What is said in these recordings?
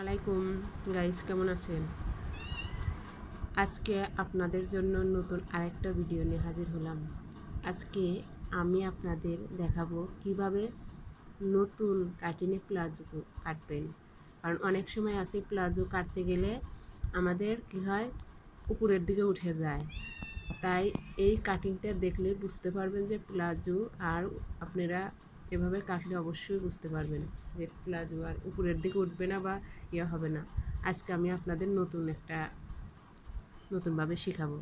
আলাইকুম। গাইস কেমন আছেন? আজকে আপনাদের জন্য নতুন আরেকটা ভিডিও নিয়ে হাজির হলাম। আজকে আমি আপনাদের দেখাবো কীভাবে নতুন কাটিনে প্লাজো কাটবেন। কারণ অনেক সময় আছে প্লাজো কাটতে গেলে আমাদের কি হয়, উপরের দিকে উঠে যায়। তাই এই কাটিংটা দেখলে বুঝতে পারবেন যে প্লাজো আর আপনারা এভাবে কাটলে অবশ্যই বুঝতে পারবেন যে প্লাজো আর উপরের দিকে উঠবে না বা ইয়ে হবে না। আজকে আমি আপনাদের নতুন একটা, নতুনভাবে শেখাবো।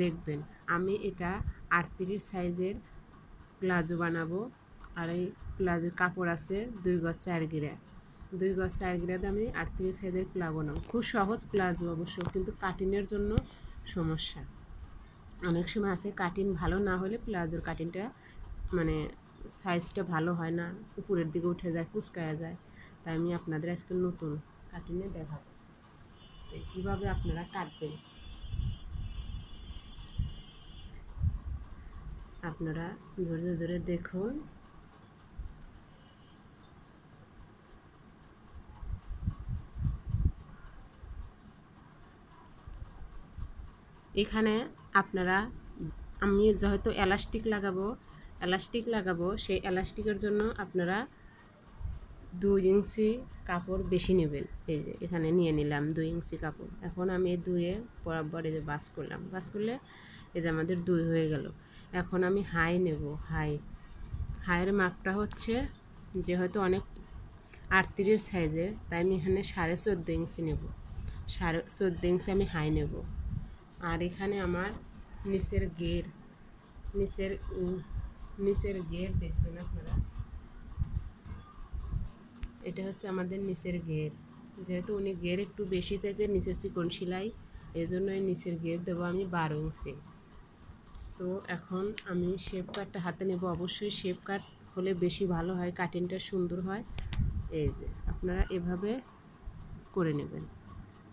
দেখবেন, আমি এটা আটত্রিশ সাইজের প্লাজো বানাবো আর এই প্লাজো কাপড় আছে দুই গজ চার গিরা। দুই গজ চার গিরাতে আমি আটত্রিশ সাইজের প্লা বানাবো। খুব সহজ প্লাজো অবশ্য, কিন্তু কাটিনের জন্য সমস্যা। অনেক সময় আছে কাটিং ভালো না হলে প্লাজোর কাটিংটা মানে সাইজটা ভালো হয় না, উপরের দিকে উঠে যায়, কুচকায়া যায়, তাই আমি আপনাদের আজকে নতুন কাটিংয়ে দেখাবো। কীভাবে আপনারা কাটবেন? আপনারা ধৈর্য ধরে দেখুন। এখানে আপনারা, আমি যেহেতু এলাস্টিক লাগাবো এলাস্টিক লাগাবো, সেই এলাস্টিকের জন্য আপনারা দুই ইঞ্চি কাপড় বেশি নেবেন। এই যে, এখানে নিয়ে নিলাম দুই ইঞ্চি কাপড়। এখন আমি দুয়ে বরাবর এই যে বাস করলাম। বাস করলে এই যে আমাদের দুই হয়ে গেল। এখন আমি হাই নেব, হাই। হাইয়ের মাপটা হচ্ছে যেহেতু অনেক আটত্রিশ সাইজের, তাই আমি এখানে সাড়ে চোদ্দ ইঞ্চি নেব। সাড়ে চোদ্দ ইঞ্চি আমি হাই নেব। আর এখানে আমার নিচের গের নিচের নিচের গের দেখবেন আপনারা। এটা হচ্ছে আমাদের নিচের গের যেহেতু উনি গের একটু বেশি চাইছে নিচের চিকন সেলাই এই জন্য এই নিচের গের দেবো আমি বারো ইঞ্চি তো এখন আমি শেপ কাটটা হাতে নেব। অবশ্যই শেপ কাট হলে বেশি ভালো হয় কাটিংটা সুন্দর হয়। এই যে, আপনারা এভাবে করে নেবেন।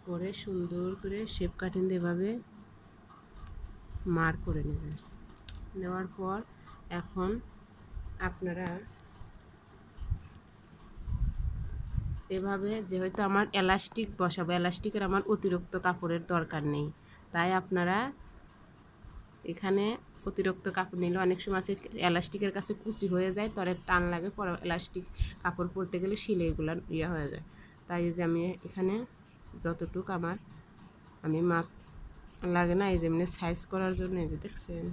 করে সুন্দর করে শেপ কাটিং এভাবে মার করে নেবেন। নেওয়ার পর এখন আপনারা এভাবে যেহেতু আমার এলাস্টিক বসাবো এলাস্টিকের আমার অতিরিক্ত কাপড়ের দরকার নেই। তাই আপনারা এখানে অতিরিক্ত কাপড় নিলে অনেক সময় আছে এলাস্টিকের কাছে কুচি হয়ে যায় তরে টান লাগে, পরে এলাস্টিক কাপড় পরতে গেলে শিলে এগুলো ইয়ে হয়ে যায়। তাই যে আমি এখানে যতটুক আমার, আমি মাপ লাগে না, এই যে এমনি সাইজ করার জন্য, এই যে দেখছেন।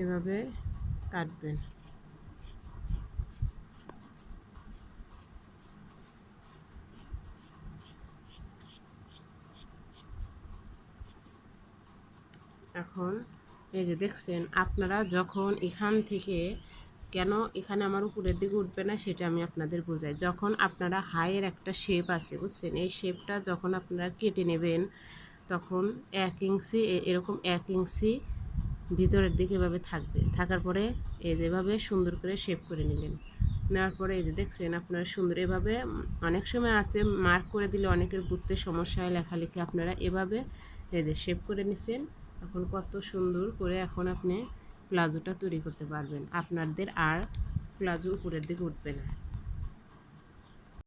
এভাবে কাটবেন। এখন এই যে দেখছেন, আপনারা যখন এখান থেকে কেন এখানে আমার উপরের দিকে উঠবে না সেটা আমি আপনাদের বোঝাই। যখন আপনারা হাইয়ের একটা শেপ আছে, বুঝছেন? এই শেপটা যখন আপনারা কেটে নেবেন তখন এক ইঞ্চি এরকম এক ইঞ্চি ভিতরের দিকে এভাবে থাকবে। থাকার পরে এই যেভাবে সুন্দর করে শেপ করে নিলেন। নেওয়ার পরে এই যে দেখছেন আপনারা সুন্দর এভাবে অনেক সময় আছে মার্ক করে দিলে অনেকের বুঝতে সমস্যা হয়, লেখালেখি আপনারা এভাবে এই যে শেপ করে নিছেন। এখন কত সুন্দর করে এখন আপনি প্লাজোটা তৈরি করতে পারবেন। আপনাদের আর প্লাজো উপরের দিকে উঠবে না।